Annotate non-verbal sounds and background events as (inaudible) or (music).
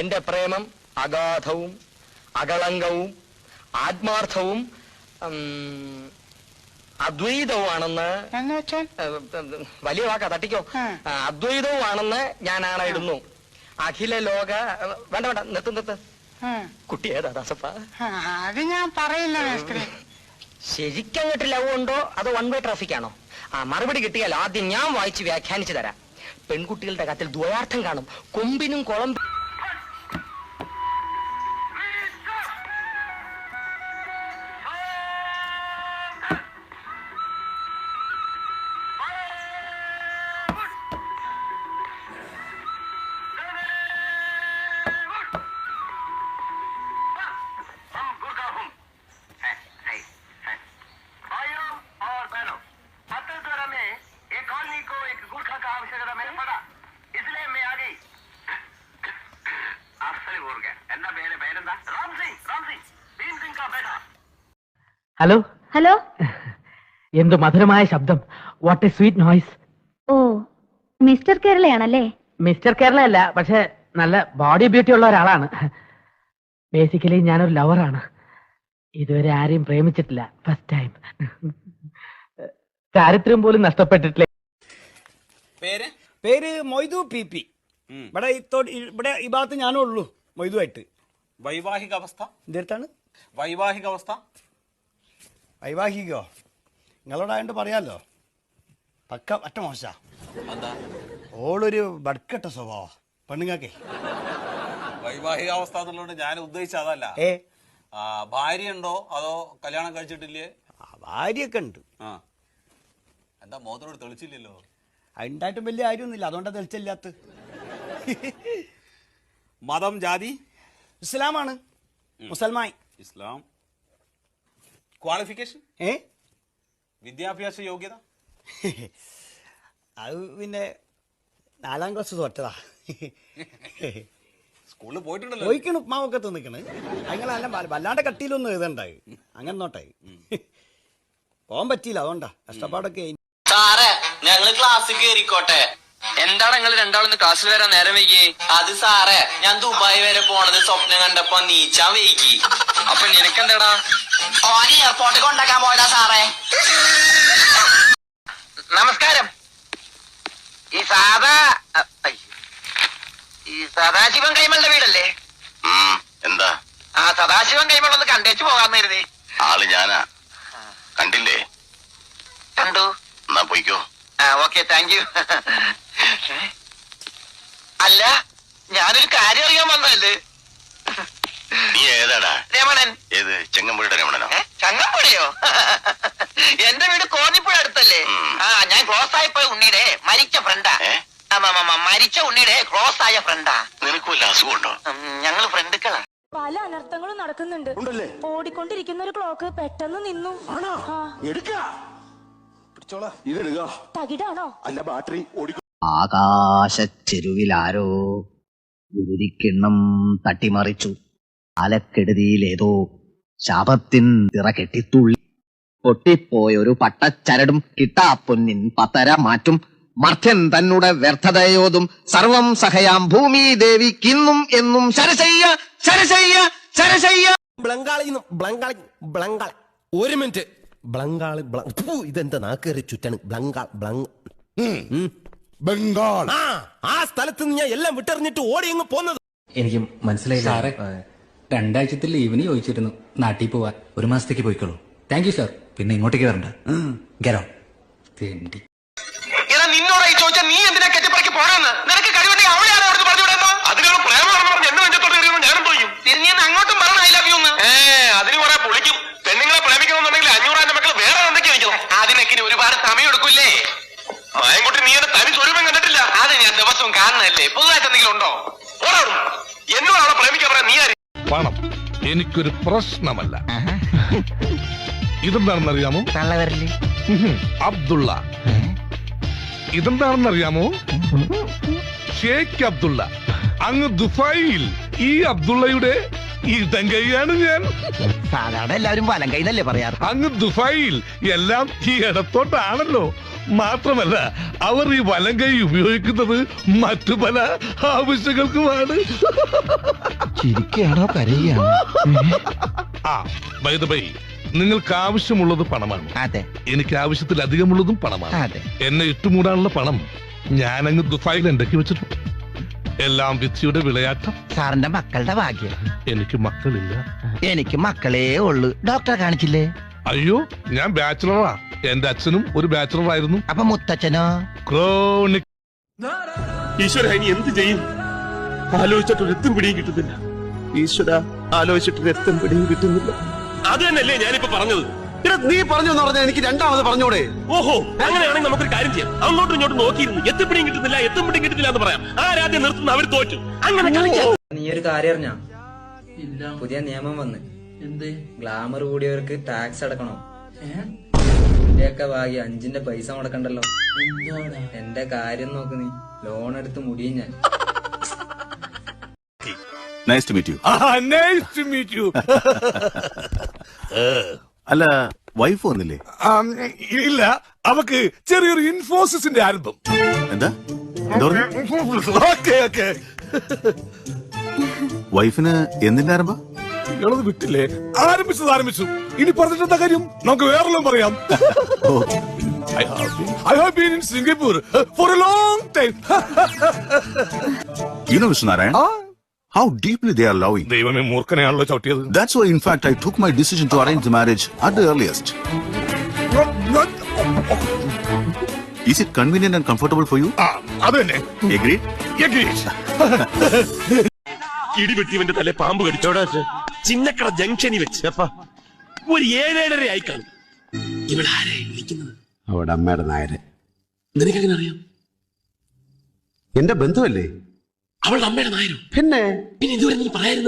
എന്റെ പ്രേമം അഗാധവും അകളങ്കവും ആത്മാർത്ഥവും അദ്വൈതവുമാണെന്ന് വലിയ വാക്കാ തട്ടിക്കോ. അദ്വൈതവുമാണെന്ന് ഞാൻ ആണയിടുന്നു അഖില ലോക വേണ്ട വേണ്ട നിർത്ത് നിർത്ത്. കുട്ടി ഏതാ ദാസപ്പ? അത് ഞാൻ പറയില്ല ശരിക്കങ്ങട്ട് ലവ് ഉണ്ടോ? അതോ വൺ വേ ട്രാഫിക് ആണോ? ആ മറുപടി കിട്ടിയാൽ ആദ്യം ഞാൻ വായിച്ച് വ്യാഖ്യാനിച്ചു തരാം. പെൺകുട്ടികളുടെ കത്തിൽ ദ്വയാർത്ഥം കാണും. കൊമ്പിനും കുളം ഹലോ ഹലോ (laughs) എന്ത് മധുരമായ ശബ്ദം. വാട്ട് എ സ്വീറ്റ് നോയ്സ് ഓ മിസ്റ്റർ കേരളയാണല്ലേ? മിസ്റ്റർ കേരള അല്ല പക്ഷെ നല്ല ബോഡി ബ്യൂട്ടി ഉള്ള ഒരാളാണ്. ബേസിക്കലി ഞാനൊരു ലവറാണ് ഇതുവരെ ആരെയും പ്രേമിച്ചിട്ടില്ല. ഫസ്റ്റ് ടൈം ചാരിത്രം പോലും നഷ്ടപ്പെട്ടിട്ടില്ല. പേര്? പേര് മൊയ്തു പി പി. ഇവിടെ ഇവിടെ ഈ ഭാഗത്ത് ഞാനുള്ളൂ ഉള്ളൂ മൊയ്തുവായിട്ട്. വൈവാഹിക അവസ്ഥ എന്തെടുത്താണ് വൈവാഹിക അവസ്ഥ വൈവാഹികോ നിങ്ങളോടായോണ്ട് പറയാലോ. പക്ക ഒറ്റ മോശ. എന്താ? ഓളൊരു ബഡ്കട്ട സ്വഭാവ പെണ്ണുങ്ങക്കെ വൈവാഹിക അവസ്ഥ ഞാൻ ഉദ്ദേശിച്ച അതല്ല. ഏ? ഭാര്യ ഉണ്ടോ അതോ കല്യാണം കഴിച്ചിട്ടില്ലേ? ഭാര്യയൊക്കെ ഉണ്ട്. ആ. എന്താ മോതിരോട് തെളിച്ചില്ലല്ലോ? ഉണ്ടായിട്ടും വലിയ കാര്യമൊന്നുമില്ല. അതുകൊണ്ടാ തെളിച്ചില്ലാത്ത മതം ജാതി? ഇസ്ലാമാണ്. മുസൽമാൻ. ഇസ്ലാം. ക്വാളിഫിക്കേഷൻ ഏ? വിദ്യാഭ്യാസ യോഗ്യത? (laughs) അത് പിന്നെ നാലാം ക്ലാസ് തൊട്ടതാ. (laughs) സ്കൂളിൽ പോയിട്ടുണ്ടല്ലോ. പോയിക്കണു ഉപ്മാവൊക്കെ തിന്നിക്കണ് അങ്ങനെ വല്ലാണ്ട് കട്ടിയിലൊന്നും എഴുതണ്ടായി. അങ്ങനെ നോട്ടായി പോകാൻ പറ്റിയില്ല അതുകൊണ്ടാ. കഷ്ടപ്പാടൊക്കെ. സാറേ ഞങ്ങൾ ക്ലാസ്സിൽ കേറിക്കോട്ടെ. എന്താണ് നിങ്ങൾ രണ്ടാളൊന്ന് ക്ലാസ്സിൽ വരാൻ നേരം വൈകി അത് സാറേ ഞാൻ ദുബായ് വരെ പോണത് സ്വപ്നം കണ്ടപ്പോ നീച്ചാൻ വൈകി. അപ്പൊ നിനക്കെന്താടാ? ഓന് എയർപോർട്ടിൽ കൊണ്ടാക്കാൻ പോയതാ സാറേ. നമസ്കാരം. ഈ സാദാ അ-. ഈ സദാശിവൻ കൈമളുടെ വീടല്ലേ? എന്താ? ആ സദാശിവൻ കൈമളൊന്ന് കണ്ടേച്ചു പോകാന്ന് കരുതി. ആൾ ഞാനാ. കണ്ടില്ലേ? കണ്ടു. എന്നാ പോയിക്കോ. ആ ഓക്കെ താങ്ക് യു. അല്ല ഞാനൊരു കാര്യം അറിയാൻ വന്നതല്ലേ? നീ ഏതാടാ? രമണൻ. ഏത്? ചെങ്ങമ്പുഴയുടെ രമണനോ? ചങ്ങമ്പുഴയോ? എന്റെ വീട് കോന്നിപ്പുഴ അടുത്തല്ലേ? ആ ഞാൻ ക്ലോസ് ആയപ്പോ ഉണ്ണിയുടെ മരിച്ച ഫ്രണ്ടാ? മരിച്ച ഉണ്ണിയുടെ ക്ലോസ് ആയ ഫ്രണ്ടാ. നിനക്ക് വല്ല അസുഖമുണ്ടോ ഞങ്ങൾ ഫ്രണ്ടുക്കളാ. പല അനർത്ഥങ്ങളും നടക്കുന്നുണ്ട്. ഓടിക്കൊണ്ടിരിക്കുന്ന ഒരു ക്ലോക്ക് പെട്ടെന്ന് നിന്നു. ആ, തകിടാണോ? ആകാശച്ചെരുവിലാരോ ഗുരുതിക്കിണ്ണം തട്ടിമറിച്ചു. അലക്കെടുതിയിലേതോ ശാപത്തിൻ തിറ കെട്ടിത്തുള്ളി. പൊട്ടിപ്പോയൊരു പട്ടച്ചരടും കിട്ടാപ്പൊന്നിൻ പത്തര മാറ്റും. മർത്യൻ തന്നുടെ വ്യർത്ഥതയോതും സർവം സഹയാം ഭൂമി ദേവിക്കിന്നും എന്നും ശരശയ്യ ശരശയ്യ ശരശയ്യ. ബ്ലങ്കാളി ബ്ലങ്കാളി ബ്ലങ്കാളി ഒരു മിനിറ്റ്. ബ്ലങ്കാളി ഇതെന്താ നാക്കേറി ചുറ്റാണ്? ബ്ലങ്കാൾ ബ്ലങ് ബംഗാൾ ആ ആ സ്ഥലത്ത് നിന്ന് ഞാൻ എല്ലാം വിട്ടെറിഞ്ഞിട്ട് ഓടി അങ്ങ് പോന്നത്. എനിക്ക് മനസ്സിലായില്ല. സാറേ. രണ്ടാഴ്ചത്തെ ലീവിന് ചോദിച്ചിരുന്നു. നാട്ടിൽ പോവാൻ. ഒരു മാസത്തേക്ക് പോയിക്കോളൂ. താങ്ക് യു സാർ പിന്നെ ഇങ്ങോട്ടേക്ക് വരണ്ട. ഗരോ തേണ്ടി എടാ നിന്നോടായി നീ എന്തിനാ കെട്ടിപ്പറക്കി നിനക്ക് കഴിവുണ്ടെങ്കിൽ അവളെയാണ് അവിടുന്ന് പറഞ്ഞു വിടുന്നത് അതിനൊരു പ്രേമാണെന്ന് പറഞ്ഞ് എന്നെ നെഞ്ചത്തോട്ട് കയറിയെന്ന് ഞാനും തോന്നും തിരിഞ്ഞെന്ന് അങ്ങോട്ടും പറഞ്ഞു ഐ ലവ് യു ഏ അതിന് കുറെ പൊളിക്കും. പെണ്ണുങ്ങളെ പ്രേമിക്കണമെന്നുണ്ടെങ്കിൽ അഞ്ഞൂറാന്റെ മക്കൾ വേറെ എന്തൊക്കെ വയ്ക്കണം അതിനൊക്കെ ഇനി ഒരുപാട് സമയം എടുക്കൂലേ മായൻകുട്ടി നീ എന്നെ തനി സ്വരൂപം കണ്ടിട്ടില്ല അത് ഞാൻ ദിവസവും കാണുന്നതല്ലേ പുതുതായിട്ട് എന്തെങ്കിലും ഉണ്ടോ? എന്നോട് അവളെ പ്രേമിക്കാൻ പറയാൻ നീ ആര്? പണം. എനിക്കൊരു പ്രശ്നമല്ല. ഇതെന്താണെന്നറിയാമോ? അബ്ദുള്ള. ഇതെന്താണെന്നറിയാമോ? ഷേഖ് അബ്ദുള്ള. അങ്ങ് ദുബായിൽ ഈ അബ്ദുള്ളയുടെ ഇടം കൈയാണ് ഞാൻ. സാധാരണ എല്ലാവരും വലം കൈന്നല്ലേ പറയാറ്. അങ്ങ് ദുബായിൽ എല്ലാം ഈ ഇടത്തോട്ടാണല്ലോ. മാത്രമല്ല അവർ ഈ വലം കൈ ഉപയോഗിക്കുന്നത് മറ്റു പല ആവശ്യങ്ങൾക്കുമാണ്. ചിരിക്കുകയാണോ കരയുകയാണോ ആ ബൈ ബൈ നിങ്ങൾക്ക് ആവശ്യമുള്ളത് പണമാണ്. അതെ. എനിക്ക് ആവശ്യത്തിലധികമുള്ളതും പണമാണ്. അതെ. എന്നെ ഇട്ടുമൂടാനുള്ള പണം ഞാനങ്ങ് ദുബായിൽ എന്തൊക്കെ വെച്ചിട്ടുണ്ട്? എല്ലാം വിധിയുടെ വിളയാട്ടം. സാറിന്റെ മക്കളുടെ ഭാഗ്യം. എനിക്ക് മക്കളില്ല. എനിക്ക് മക്കളേ ഉള്ളു. ഡോക്ടറെ കാണിച്ചില്ലേ? അയ്യോ ഞാൻ ബാച്ചിലറാ. എന്റെ അച്ഛനും ഒരു ബാച്ചിലർ ആയിരുന്നു അപ്പൊ മുത്തച്ഛനോ? ക്രോണിക് ഈശ്വര ഇനി എന്ത് ചെയ്യും? ആലോചിച്ചിട്ട് രക്തം പിടിയും കിട്ടുന്നില്ല. ഈശ്വര ആലോചിച്ചിട്ട് രക്തം പിടിയും കിട്ടുന്നില്ല. അത് തന്നെയല്ലേ ഞാനിപ്പോ പറഞ്ഞത്. നീ പറഞ്ഞു എന്ന് പറഞ്ഞാൽ എനിക്ക് രണ്ടാമത് പറഞ്ഞൂടെ? ഓഹോ അങ്ങനെയാണെങ്കിൽ നമുക്കൊരു കാര്യം ചെയ്യാം. അങ്ങോട്ടും ഇങ്ങോട്ടും നോക്കിയിരുന്നു. എത്തിപ്പിടിയും കിട്ടുന്നില്ല എത്തുമ്പിടിയും കിട്ടുന്നില്ല എന്ന് പറയാം. ആരാദ്യം നിർത്തുന്ന അവർ തോറ്റു. അങ്ങനെ കളിക്കാം. നീ ഒരു കാര്യം അറിഞ്ഞാ? പുതിയ നിയമം വന്ന്. എന്ത്? ഗ്ലാമർ കൂടിയവർക്ക് ടാക്സ് അടക്കണോ. ഇതിന്റെയൊക്കെ ഭാഗ്യം അഞ്ചിന്റെ പൈസ മുടക്കണ്ടല്ലോ. എന്റെ കാര്യം നോക്ക് നീ. ലോൺ എടുത്ത് മുടിയും ഞാൻ. Nice to meet you nice to meet you അല്ല വൈഫ് വന്നില്ലേ? ഇല്ല. അവക്ക് ചെറിയൊരു ഇൻഫോസിസിന്റെ ആരംഭം എന്താ? എന്താ പറഞ്ഞു? Okay okay. വൈഫിന് എന്തിന്റെ ആരംഭം ഇളത് വിട്ടില്ലേ? ആരംഭിച്ചത് ആരംഭിച്ചു. ഇനി പറഞ്ഞിട്ടെന്താ കാര്യം? നമുക്ക് വേറെല്ലാം പറയാം. I have been in Singapore for a long time you know how deeply they are loving ദൈവമേ മൂർഖനെയാണല്ലോ ചവിട്ടിയത്. That's why, in fact, I took my decision to arrange the marriage at the earliest. Is it convenient and comfortable for you? ആ അത് തന്നെ. Agreed? Agreed. (laughs) ഇടിവെട്ടിവന്റെ തല പാമ്പ് കടിച്ചോടാ ചിന്നക്കട ജംഗ്ഷനിൽ വെച്ച്. ഒരു ഏഴേഴര ആയി കാണും. ഇവളാരെ വിളിക്കുന്നത് അവിടെ അമ്മയുടെ നായരെ നിനക്കെങ്ങനെ അറിയാം? എന്റെ ബന്ധുവല്ലേ? അവളുടെ അമ്മയുടെ നായരും. പിന്നെ? പിന്നെ ഇതുവരെ നീ പറയായിരുന്നു